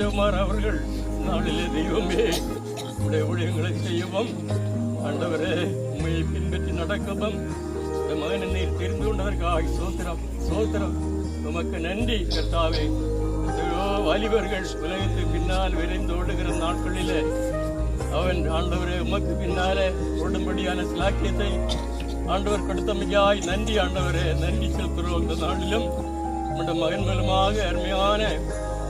ராஜகுமார் அவர்கள் நாளிலே தெய்வமே உடைய ஊழியங்களை செய்யவும் ஆண்டவரே உண்மையை பின்பற்றி நடக்கவும் இந்த மகனை நீர் தெரிந்து கொண்டதற்காக சோத்திரம் சோத்திரம் உமக்கு நன்றி கர்த்தாவே. எத்தனையோ வாலிபர்கள் உலகத்து பின்னால் விரைந்து ஓடுகிற நாட்களிலே அவன் ஆண்டவரே உமக்கு பின்னாலே ஓடும்படியான சிலாக்கியத்தை ஆண்டவர் கொடுத்தமையாய் நன்றி ஆண்டவரே. நன்றி செலுத்துகிறோம். இந்த நாளிலும் நம்முடைய மகன் மூலமாக அருமையான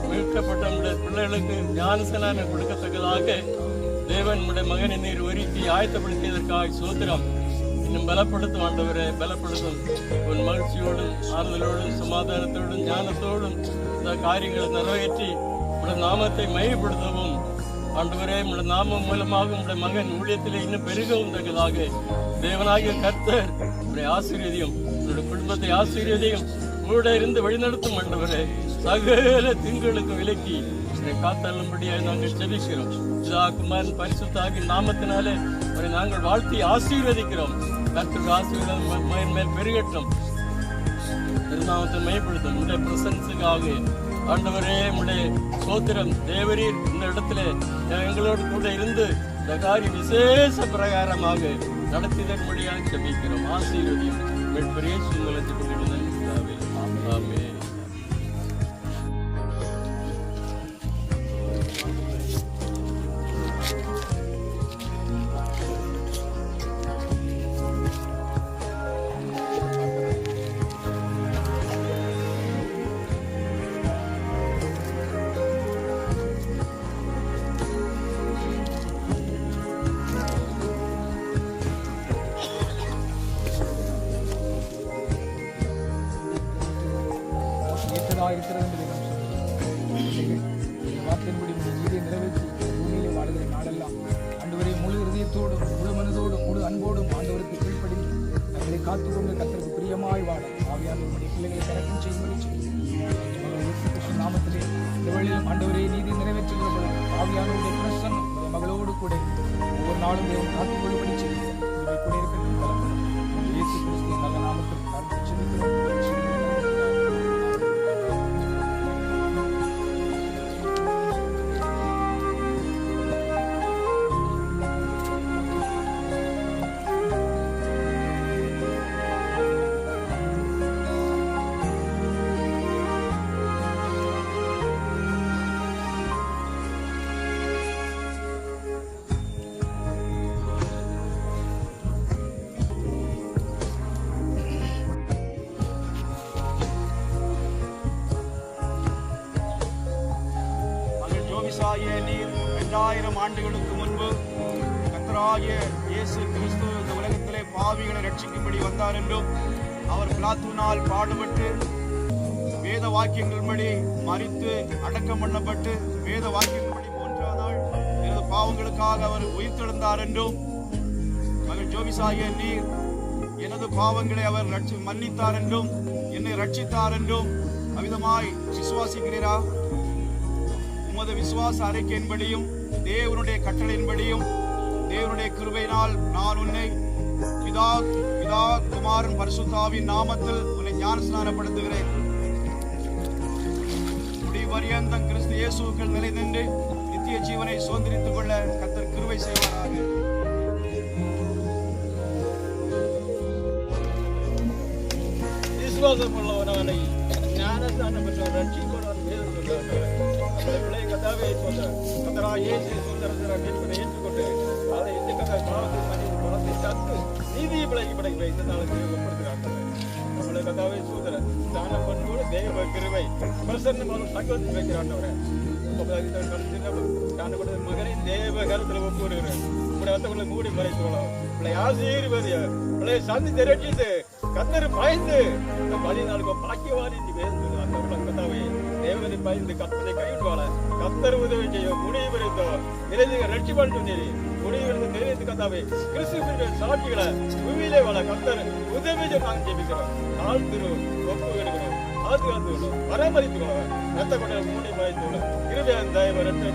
மீட்கப்பட்ட நம்முடைய பிள்ளைகளுக்கு ஞானசனான கொடுக்கத்தக்கதாக தேவன் நம்முடைய மகனை நீர் ஒருக்கி ஆயத்தப்படுத்தியதற்காக சோத்திரம். இன்னும் பலப்படுத்தும் ஆண்டவரே பலப்படுத்தும். உன் மகிழ்ச்சியோடும் ஆறுதலோடும் சமாதானத்தோடும் ஞானத்தோடும் இந்த காரியங்களை நிறைவேற்றி உடைய நாமத்தை மையப்படுத்தவும். ஆண்டவரே உடைய நாமம் மூலமாக உடைய மகன் ஊழியத்திலே இன்னும் பெருகவும் தக்கதாக. தேவனாகிய கர்த்தர் உடைய ஆசீர்வதியும் உன்னுடைய குடும்பத்தை ஆசீர்வதியும். உங்களோட இருந்து வழிநடத்தும் ஆண்டவரே சகல திங்களுக்கு விலக்கி காத்தள்ளும்படியாக நாங்கள் செபிக்கிறோம் இதா குமாரன் பரிசுத்தாகி நாமத்தினாலே அவரை நாங்கள் வாழ்த்தி ஆசீர்வதிக்கிறோம். கர்த்தருக்கு ஆசீர்வாதம் மேல் பெருகட்டும் திருநாமத்தை மேம்படுத்தும் உங்களுடைய பிரசன்ஸுக்காக. ஆண்டவரே உடைய சோத்திரம் தேவரீர் இந்த இடத்துல எங்களோடு கூட இருந்து இந்த காரியம் விசேஷ பிரகாரமாக நடத்திதன் மொழியாக செபிக்கிறோம் ஆசீர்வதியும் பெரிய சூழ்நிலை இரண்டாயிரம் ஆண்டுகளுக்கு முன்பு கத்தராகிய இயேசு கிறிஸ்து இந்த உலகத்திலே பாவிகளை ரட்சிக்கும்படி வந்தார் என்றும் அவர் பிளாத்துனால் பாடுபட்டு வேத வாக்கியங்களின்படி மறித்து அடக்கம் பண்ணப்பட்டு வேத வாக்கியங்களின்படி மூன்றாம் எனது பாவங்களுக்காக அவர் உயிர்த்தெழுந்தார் என்றும் மகள் ஜோபிசாகிய நீர் எனது பாவங்களை அவர் ரட்சி மன்னித்தார் என்றும் என்னை ரட்சித்தார் என்றும் அவிதமாய் விசுவாசிக்கிறீரா? உமது விசுவாச அறிக்கையின்படியும் தேவனுடைய கட்டளையின்படியும் தேவனுடைய கிருபையினால் நான் உன்னை பிதா பிதா குமாரன் பரிசுத்தாவின் நாமத்தில் உன்னை ஞான ஞானஸ்நானப்படுத்துகிறேன் முடிவரியந்தம் கிறிஸ்து இயேசுக்கள் நிலை நின்று நித்திய ஜீவனை சுதந்திரித்துக் கொள்ள கத்தர் கிருவை செய்வாராக. விசுவாசம் விசுவாசமுள்ளவனானை ஞானஸ்தானம் பெற்ற ரட்சிப்பவன் கர்த்தாவே சொல்கிறார். கத்தரா இயேசு சுந்தரத்திர மீட்பரை ஏற்றுக்கொண்டு அதை இந்த கதை பாவத்தை மன்னித்து குணத்தை தந்து நீதியை பிழைக்கு படைக்கிற இந்த நாளுக்கு ஒப்படுத்துகிறார்கள் நம்மளை கதாவே சூதர தான பண்போடு தேவ கிருவை பிரசன்னமான சகோதரி வைக்கிறாண்டவரை மகனை தேவ கருத்தில் ஒப்புடுகிறேன் இப்படி வந்தவங்களை மூடி மறைத்துள்ளோம் உங்களை ஆசீர்வதிய உங்களை சந்தி திரட்டிட்டு கத்தர் பயந்து இந்த பலி நாளுக்கு பாக்கியவான் என்று அந்த உள்ள கதாவை தேவனை பயந்து கத்தனை கைவிடுவாள கத்தர் உதவி செய்யும் முடிவு இருந்தோ நிலையை ரட்சிப்பான்னு சொன்னீரு. முடிவு இருந்து கத்தாவே கிறிஸ்துவின் சாட்சிகளை பூமியிலே வாழ கத்தர் உதவி நாங்கள் ஜெபிக்கிறோம். தாழ்த்துறோம் ஒப்பு எடுக்கிறோம் பாதுகாத்துக்கணும் பராமரித்துக்கணும் ரத்த கொண்ட மூடி பாய்த்துக்கணும் இருபது தயவு ரத்த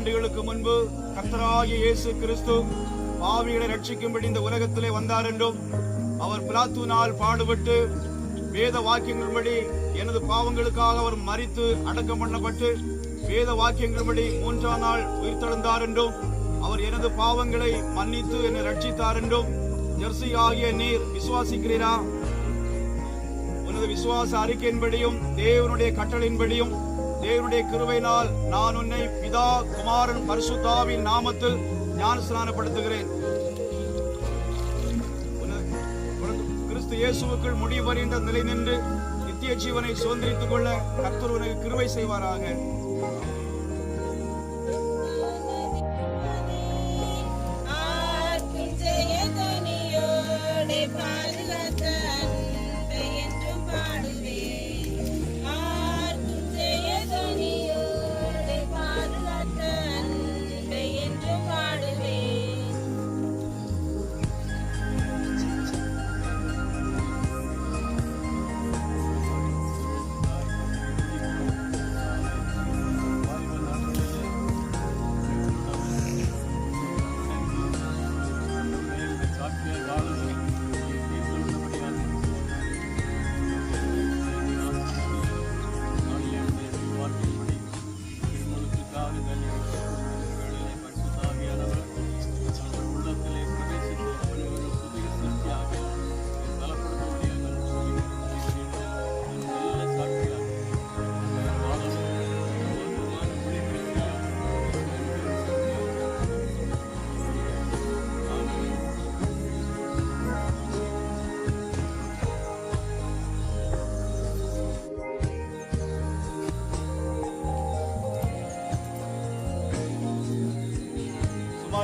ஆண்டுகளுக்கு முன்பு கத்தராகிய இயேசு கிறிஸ்து பாவிகளை ரட்சிக்கும்படி இந்த உலகத்திலே வந்தார் என்றும் அவர் நாள் பாடுபட்டு வேத வாக்கியங்களின்படி எனது பாவங்களுக்காக அவர் மறித்து அடக்கம் பண்ணப்பட்டு வேத வாக்கியங்களின்படி மூன்றாம் நாள் உயிர்த்தெழுந்தார் என்றும் அவர் எனது பாவங்களை மன்னித்து என்னை ரட்சித்தார் என்றும் ஜெர்சி ஆகிய நீர் விசுவாசிக்கிறீரா? உனது விசுவாச அறிக்கையின்படியும் தேவனுடைய கட்டளையின்படியும் தேவனுடைய கிருவையினால் நான் உன்னை பிதா குமாரன் பரிசுத்தாவின் நாமத்தில் ஞான ஸ்நானப்படுத்துகிறேன் கிறிஸ்து இயேசுவுக்குள் முடிவறிந்த நிலை நின்று நித்திய ஜீவனை சுதந்திரித்துக் கொள்ள கர்த்தர் உனக்கு கிருவை செய்வாராக.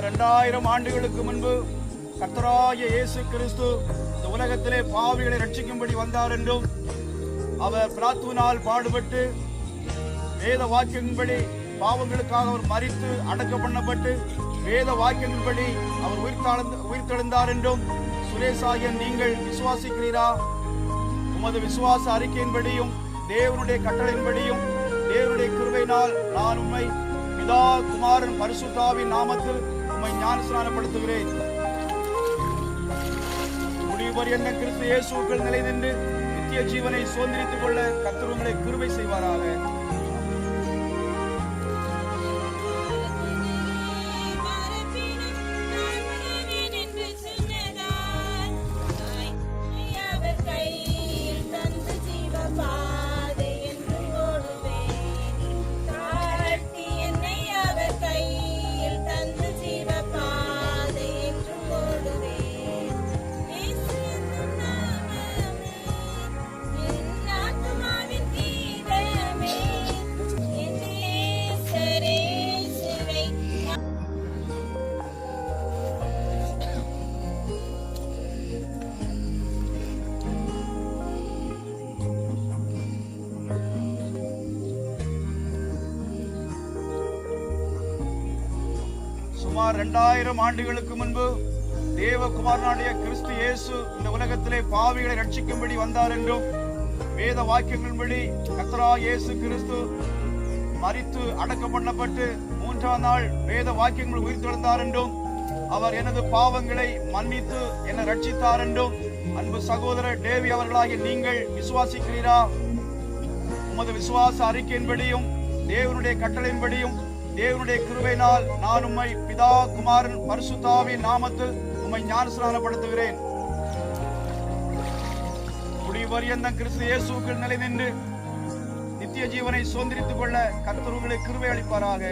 இரண்டாயிரம் ஆண்டுகளுக்கு முன்பு கர்த்தராய இயேசு கிறிஸ்து இந்த உலகத்திலே பாவிகளை ரட்சிக்கும்படி வந்தார் என்றும் அவர் பிராத்துவினால் பாடுபட்டு வேத வாக்கியங்களின்படி பாவங்களுக்காக அவர் மறித்து அடக்கம் பண்ணப்பட்டு வேத வாக்கியங்களின்படி அவர் உயிர்த்தாழ்ந்த உயிர்த்தெழுந்தார் என்றும் சுரேஷாகிய நீங்கள் விசுவாசிக்கிறீரா? உமது விசுவாச அறிக்கையின்படியும் தேவனுடைய கட்டளையின்படியும் தேவனுடைய கிருவையினால் நான் உண்மை பிதா குமாரன் பரிசுத்தாவின் நாமத்தில் உம்மை முடிவர் என்ன கிறிஸ்து இயேசுக்கள் நிலை நின்று நித்திய ஜீவனை சுதந்திரித்துக் கொள்ள கர்த்தர் உங்களை கிருபை செய்வாராக. ரெண்டாயிரம் இரண்டாயிரம் ஆண்டுகளுக்கு முன்பு தேவகுமாரனுடைய கிறிஸ்து இயேசு இந்த உலகத்திலே பாவிகளை ரட்சிக்கும்படி வந்தார் என்றும் வேத வாக்கியங்களின்படி கத்ரா இயேசு கிறிஸ்து மரித்து அடக்கம் பண்ணப்பட்டு மூன்றாம் நாள் வேத வாக்கியங்கள் உயிர்த்தெழுந்தார் என்றும் அவர் எனது பாவங்களை மன்னித்து என்னை ரட்சித்தார் என்றும் அன்பு சகோதரர் டேவி அவர்களாகிய நீங்கள் விசுவாசிக்கிறீரா? உமது விசுவாச அறிக்கையின்படியும் தேவனுடைய கட்டளையின்படியும் தேவனுடைய கிருபையினால் நான் உம்மை பிதா குமாரன் பரிசுத்தாவின் நாமத்தில் உம்மை ஞானஸ்நானப்படுத்துகிறேன். குடிவரியந்தம் கிறிஸ்து இயேசுக்கள் நிலை நின்று நித்திய ஜீவனை சுதந்திரித்துக் கொள்ள கர்த்தர் உங்களுக்கு கிருபை அளிப்பாராக.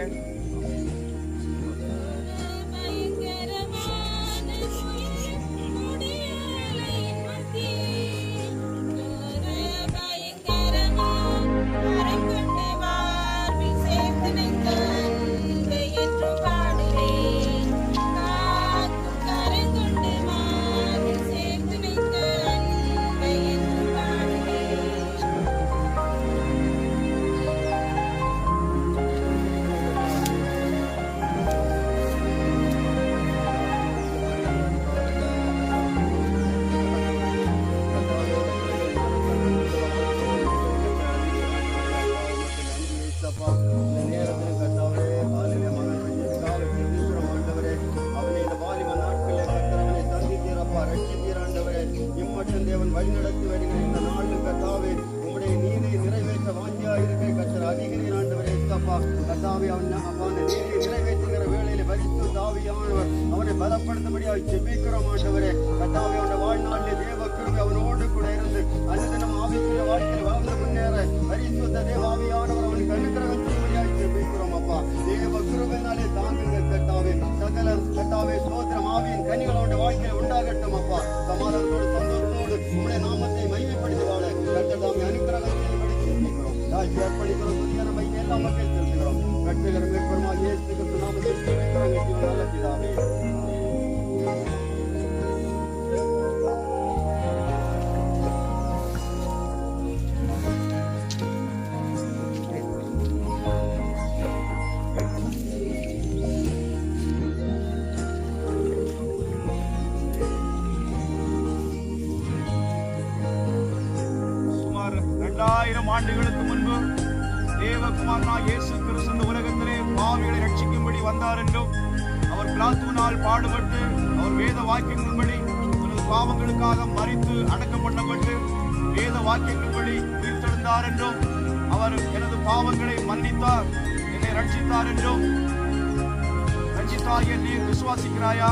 அவனை ஜெபிக்கிறோம் ஆண்டவரே. கத்தாவே அவனுடைய வாழ்நாளிலே தேவ கிருபை அவனோடு கூட இருந்து அனுதினம் ஆவிக்குரிய வாழ்க்கையில் வளர்ந்து முன்னேற. பரிசுத்த தேவாவியானவர் அவனுக்கு அனுக்கிரகம் செய்யும்படியாக ஜெபிக்கிறோம் அப்பா. தேவ கிருபையினாலே தாங்குங்க கத்தாவே சகல கத்தாவே சோதரம் ஆவியின் கனிகள் அவனுடைய வாழ்க்கையில் உண்டாகட்டும் அப்பா. சமாதானத்தோடு சந்தோஷத்தோடு உங்களுடைய நாமத்தை மையப்படுத்தி வாழ கர்த்தர் தாமே செய்யும்படி ஜெபிக்கிறோம். தாழ்ச்சி அர்ப்பணிக்கிறோம் துதியான மையை எல்லாம் மக்கள் திருத்துகிறோம் கட்டுகிற மேற்பெருமா இயேசுக்கு நாமத்தை ஜெபிக்கிறோம் நல்ல பிதாவே. இரண்டாயிரம் ஆண்டுகளுக்கு முன்பு தேவகுமாரனா இயேசு கிறிஸ்து இந்த உலகத்திலே பாவிகளை ரட்சிக்கும்படி வந்தார் என்றும் அவர் பிளாத்துவினால் பாடுபட்டு அவர் வேத வாக்கியங்களின்படி தனது பாவங்களுக்காக மறித்து அடக்கம் பண்ணப்பட்டு வேத வாக்கியங்களின்படி உயிர்த்தெழுந்தார் என்றும் அவர் எனது பாவங்களை மன்னித்தார் என்னை ரட்சித்தார் என்றும். ரட்சித்தாகிய நீர் விசுவாசிக்கிறாயா?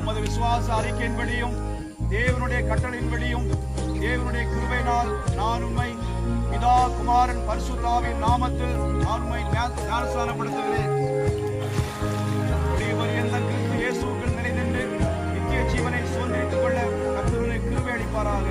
உமது விசுவாச அறிக்கையின்படியும் தேவனுடைய கட்டளையின்படியும் தேவனுடைய கிருபையினால் நான் உண்மை பிதா குமாரன் பரிசுத்தாவின் நாமத்தில் நான் உண்மை ஞானஸ்தானப்படுத்துகிறேன் எந்த கிறிஸ்து இயேசுவுக்குள் நிலை நின்று நித்திய ஜீவனை சுதந்திரித்துக் கொள்ள கத்தருடைய கிருபை அளிப்பாராக.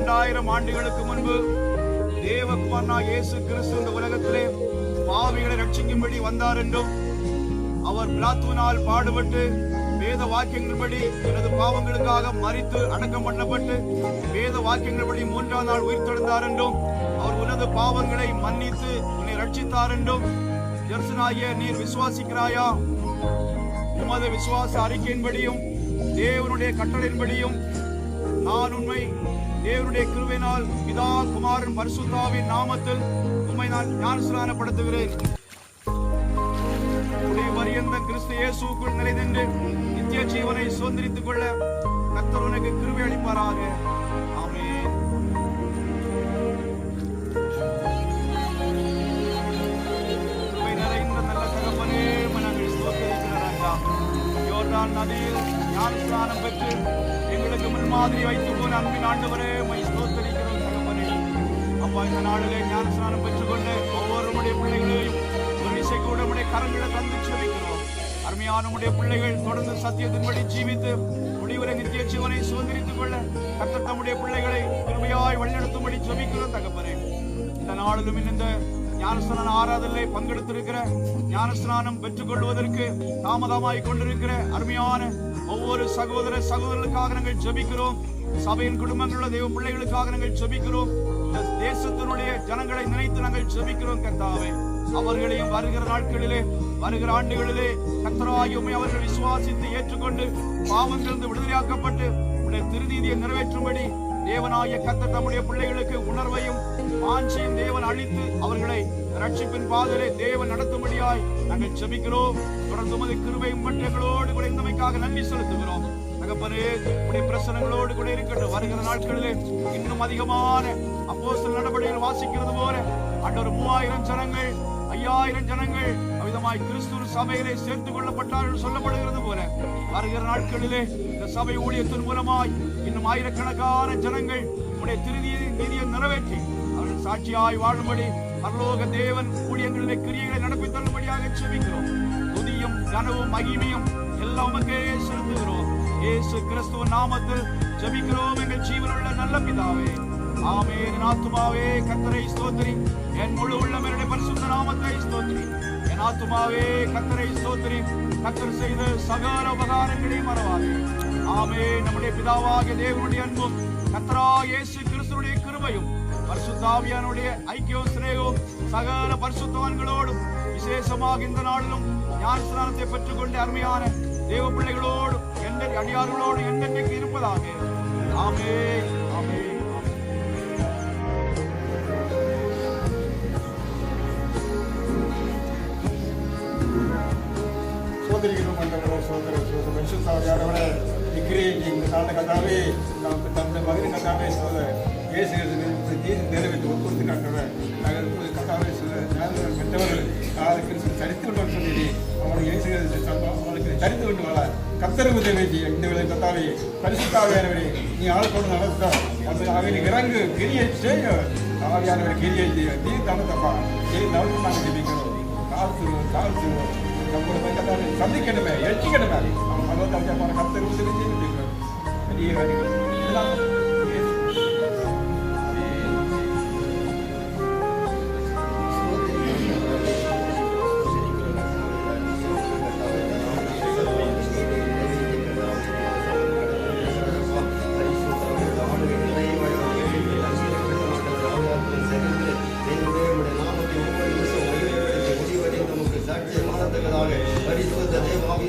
இரண்டாயிரம் ஆண்டுகளுக்கு முன்பு தேவகுமாரனா இயேசு கிறிஸ்து இந்த உலகத்திலே பாவிகளை ரட்சிக்கும்படி வந்தார் என்றும் அவர் பிளாத்துவினால் பாடுபட்டு வேத வாக்கியங்களின்படி எனது பாவங்களுக்காக மறித்து அடக்கம் பண்ணப்பட்டு வேத வாக்கியங்களின்படி மூன்றாம் நாள் உயிர்த்தெழுந்தார் என்றும் அவர் உனது பாவங்களை மன்னித்து உன்னை ரட்சித்தார் என்றும் ஜெர்சனாகிய நீர் விசுவாசிக்கிறாயா? உமது விசுவாச அறிக்கையின்படியும் தேவனுடைய கட்டளையின்படியும் நான் உண்மை தேவனுடைய கிருவினால் பிதா குமாரன் பரிசுத்தாவின் நாமத்தில் உண்மை நான் ஞானஸ்நானப்படுத்துகிறேன். உடைய கிறிஸ்து இயேசுக்குள் நிலை நித்திய ஜீவனை சுதந்திரித்துக் கொள்ள கத்தர் உனக்கு கிருவி அளிப்பாராக. ஆமென். நிறைந்த நல்ல தகப்பனே நாங்கள் யோர்தான் நதியில் ஞானஸ்நானம் பெற்று எங்களுக்கு முன்மாதிரி வைத்து போன அன்பின் ஆண்டவரே உம்மை ஸ்தோத்திரிக்கிறோம் தகப்பனே அப்பா இந்த நாளிலே ஞானஸ்நானம் பெற்றுக்கொண்டு ஒவ்வொரு பிள்ளைகளையும் ஒரு கூட கரங்களை தந்து செபிக்கிறோம். அருமையான உடைய பிள்ளைகள் தொடர்ந்து சத்தியத்தின்படி ஜீவித்து முடிவுரை நித்திய ஜீவனை சுதந்திரித்துக் கொள்ள கர்த்தர் தம்முடைய பிள்ளைகளை கிருபையாய் வழிநடத்தும்படி ஜெபிக்கிறோம் தகப்பனே. இந்த நாளிலும் இந்த ஞானஸ்நான ஆராதனை பங்கெடுத்திருக்கிற ஞானஸ்நானம் பெற்றுக் கொள்வதற்கு தாமதமாய் கொண்டிருக்கிற அருமையான ஒவ்வொரு சகோதர சகோதரர்களுக்காக நாங்கள் ஜபிக்கிறோம். சபையின் குடும்பங்களுள்ள தெய்வ பிள்ளைகளுக்காக நாங்கள் ஜபிக்கிறோம். இந்த தேசத்தினுடைய ஜனங்களை நினைத்து நாங்கள் ஜபிக்கிறோம் கர்த்தாவே. அவர்களையும் வருகிற நாட்களிலே வருகிற ஆண்டுகளிலே கத்தராகியுமே அவர்கள் விசுவாசித்து ஏற்றுக்கொண்டு பாவங்களிலிருந்து விடுதலையாக்கப்பட்டு உடைய திருநீதியை நிறைவேற்றும்படி தேவனாய கத்த தம்முடைய பிள்ளைகளுக்கு உணர்வையும் வாஞ்சையும் தேவன் அழித்து அவர்களை ரட்சிப்பின் பாதையிலே தேவன் நடத்தும்படியாய் நாங்கள் செபிக்கிறோம் தொடர்ந்து கிருபையும் மற்றங்களோடு கூட நன்றி செலுத்துகிறோம். தகப்பனே உடைய பிரசனங்களோடு கூட இருக்கட்டும். வருகிற நாட்களிலே இன்னும் அதிகமான அப்போஸ்தலர் நடவடிக்கைகள் வாசிக்கிறது போல அன்றொரு மூவாயிரம் ஜனங்கள் ஐயாயிரம் ஜனங்கள் அவிதமாய் கிறிஸ்துவ சபையிலே சேர்த்துக் கொள்ளப்பட்டார்கள் சொல்லப்படுகிறது போல வருகிற நாட்களிலே இந்த சபை ஊழியத்தின் மூலமாய் இன்னும் ஆயிரக்கணக்கான ஜனங்கள் உடைய திருதியை நீதியை நிறைவேற்றி அவர்கள் சாட்சியாய் வாழும்படி பரலோக தேவன் ஊழியங்களிலே கிரியைகளை நடப்பி செவிக்கிறோம் துதியும் கனவும் மகிமையும் எல்லாம் உமக்கே செலுத்துகிறோம். இயேசு கிறிஸ்துவ நாமத்தில் ஜபிக்கிறோம். எங்கள் ஜீவனுள்ள நல்ல பிதாவே. ஆமே என் ஆத்துமாவே கத்தரை ஸ்தோத்திரி. என் முழு உள்ளமருடைய பரிசுத்த நாமத்தை ஸ்தோத்திரி. என் ஆத்துமாவே கத்தரை ஸ்தோத்திரி. கத்தர் செய்த சகல உபகாரங்களையும் மறவாதே. ஆமே நம்முடைய பிதாவாகிய தேவனுடைய அன்பும் கத்தரா இயேசு கிறிஸ்துடைய கிருபையும் பரிசுத்தாவியானுடைய ஐக்கியம் சிநேகம் சகல பரிசுத்தவான்களோடும் விசேஷமாக இந்த நாளிலும் ஞான ஸ்நானத்தை பெற்றுக்கொண்ட அருமையான தேவ பிள்ளைகளோடு எந்த அடியார்களோடு என்னென்னைக்கு இருப்பதாக. ஆமே ஆமே சோதரிகளும் சோதர சோதர மனுஷத்தாவியானவரை இக்கிரியை இந்த கதாவே நாம் தந்த மகன் கதாவே சோதர இயேசு உத்தரவு உதவி இந்த வேலை கத்தாவே பரிசுத்தாவியானவரே நீ ஆள் கொண்டு நடத்த அந்த அவனை இறங்கு கிரியை செய்ய. ஆவியானவர் கிரியை செய்ய. நீ தனத்தப்பா நீ நவந்து நாங்கள் ஜெபிக்கிறோம். தாழ்த்துவோம் தாழ்த்துவோம் நம்மளோட கத்தாவை சந்திக்கணுமே எச்சிக்கணுமே அவன் பகவத் கத்தர் உதவி செய்து பெரிய காரியங்கள் இதெல்லாம்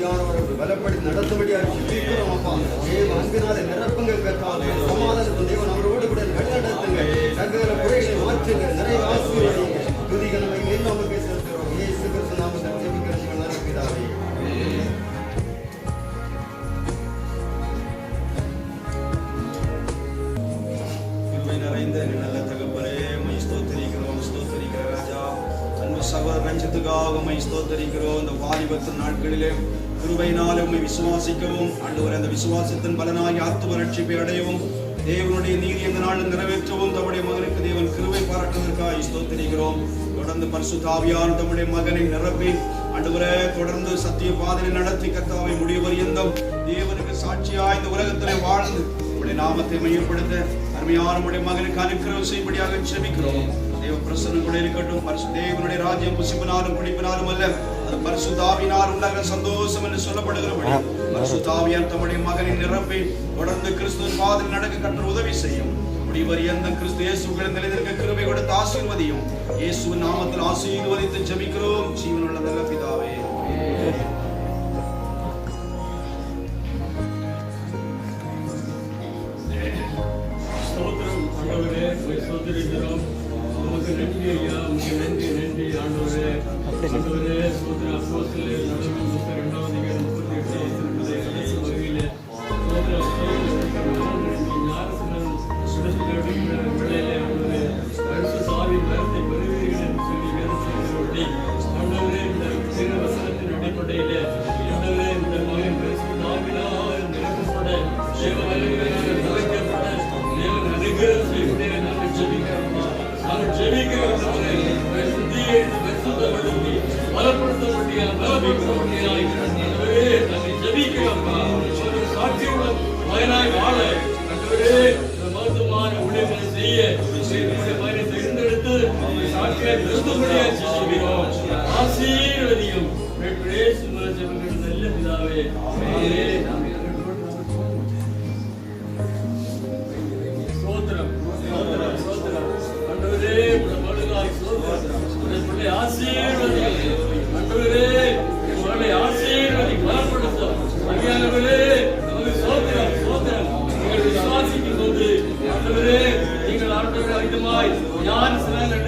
பலப்படி நடத்தும்படியாக சிந்திக்கிறோம் அப்பா. தேவ அன்பினாலே நிரப்புங்கள் பெற்றாலே சமாதானத்தின் தேவன் அவரோடு கூட வழிநடத்துங்க சகல குறைகளை மாற்றுங்க நிறைய ஆசீர்வதிங்க துதிகள் நம்ம நமக்கு செலுத்துகிறோம். இயேசு கிறிஸ்து நாமத்தில் ஜெபிக்கிற ஜீவன் நிறைந்த நல்ல தகப்பனே மை ஸ்தோத்தரிக்கிறோம். ஸ்தோத்தரிக்கிற ராஜா. அன்பு சகோதர நஞ்சத்துக்காக மை ஸ்தோத்தரிக்கிறோம். இந்த வாலிபத்து நாட்களிலே கிருபையினால் உண்மை விசுவாசிக்கவும். ஆண்டவரே அந்த விசுவாசத்தின் பலனாகி ஆத்துவ ரட்சிப்பை அடையவும். தேவனுடைய நீதி எந்த நாளில் நிறைவேற்றவும். தம்முடைய மகனுக்கு தேவன் கிருவை பாராட்டுவதற்காக ஸ்தோத்தரிக்கிறோம். தொடர்ந்து பரிசு ஆவியான தம்முடைய மகனை நிரப்பி ஆண்டவரே தொடர்ந்து சத்திய பாதனை நடத்தி கத்தாவை முடிவு பரியந்தம் தேவனுக்கு சாட்சியாய் இந்த உலகத்திலே வாழ்ந்து உடைய நாமத்தை மையப்படுத்த அருமையான உடைய மகனுக்கு அனுக்கிரகம் செய்யும்படியாக தேவ பிரசன்னம் கூட இருக்கட்டும் பரிசு தேவனுடைய ராஜ்யம் புசிப்பினாலும் குடிப்பினாலும் அல்ல அது பரிசுத்தாவினால் உண்டாக சந்தோஷம் என்று சொல்லப்படுகிறபடி பரிசுத்தாவியான் தம்முடைய மகனை நிரப்பி தொடர்ந்து கிறிஸ்துவின் பாதையில் நடக்க கற்று உதவி செய்யும். முடிவரி எந்த கிறிஸ்து இயேசுகள் நிலைநிற்க கிருபை கொடுத்து ஆசீர்வதியும். இயேசுவின் நாமத்தில் ஆசீர்வதித்து ஜெபிக்கிறோம். ஜீவனுள்ள நல்ல பிதாவே. ஸ்தோத்திரம் ஆண்டவரே ஸ்தோத்திர ஆண்டவர்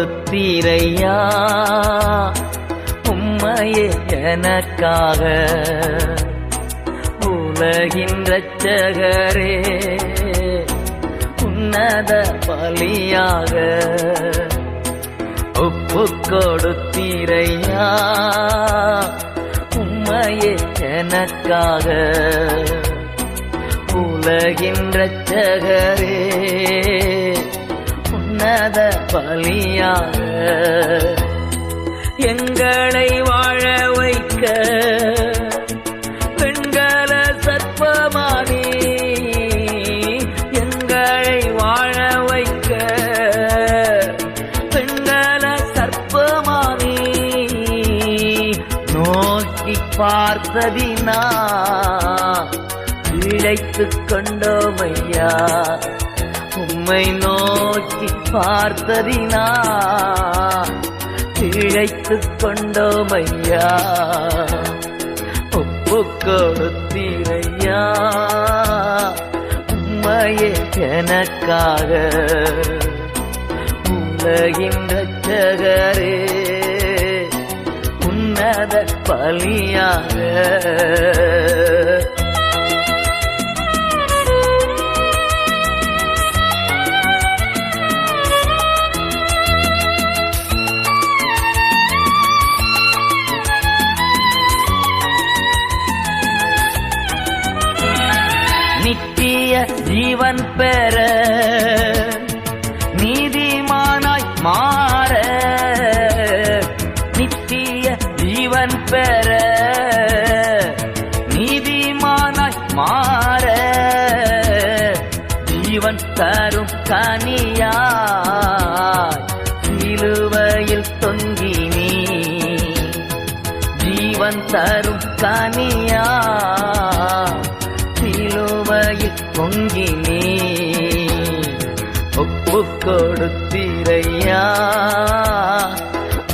கொடுத்தீரையா? உம்மையே எனக்காக உலகின் ரச்சகரே உன்னத பலியாக ஒப்பு கொடுத்தீரையா? உம்மையே எனக்காக உலகின் ரச்சகரே உன்னத பலியாக எங்களை வாழ வைக்க பெண்கள சர்ப்பமானி எங்களை வாழ வைக்க பெண்கள சர்ப்பமானி. நோக்கி பார்த்ததினா இழைத்து கொண்டோமையா உம்மை நோ பார்த்ததினா? இழைத்துக் கொண்டோமையா? ஒப்பு கொடுத்தீரையா? உண்மையே எனக்காக உலகின் ரட்சகரே உன்னத பலியாக ஜீவன் பெற நீதிமானாய் மாற நித்திய ஜீவன் பெற நீதிமானாய் மாற ஜீவன் தரும் கனியாய் சிலுவையில் தொங்கி நீ ஜீவன் தரும் கனியா பொங்கினே ஒப்பு கொடுத்திரையா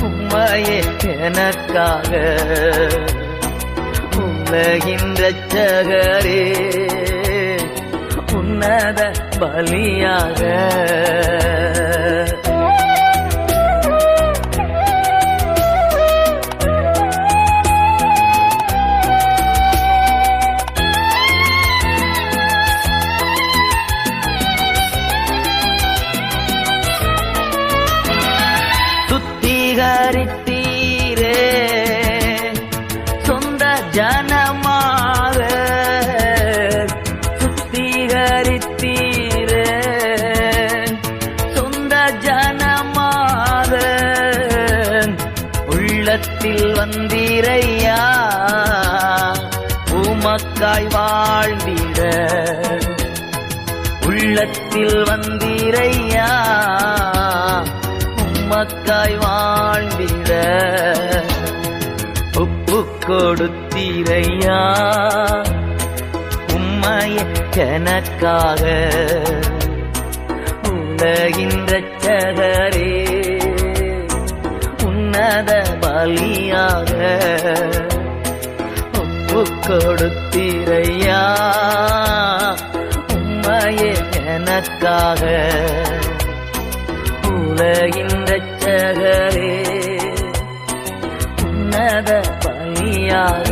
உம்மையே எனக்காக. உலகின் ரச்சகரே உன்னத பலியாக. உள்ளத்தில் வந்தீரையா? உம்மக்காய் வாழ்ந்திட ஒப்பு கொடுத்தீரையா உம்மைய எனக்காக உலகின் ரட்சகரே உன்னத பலியாக ஒப்பு கொடுத்தீரையா உம்மையே எனக்காக உலகின் ரச்சகரே உன்னத பணியாக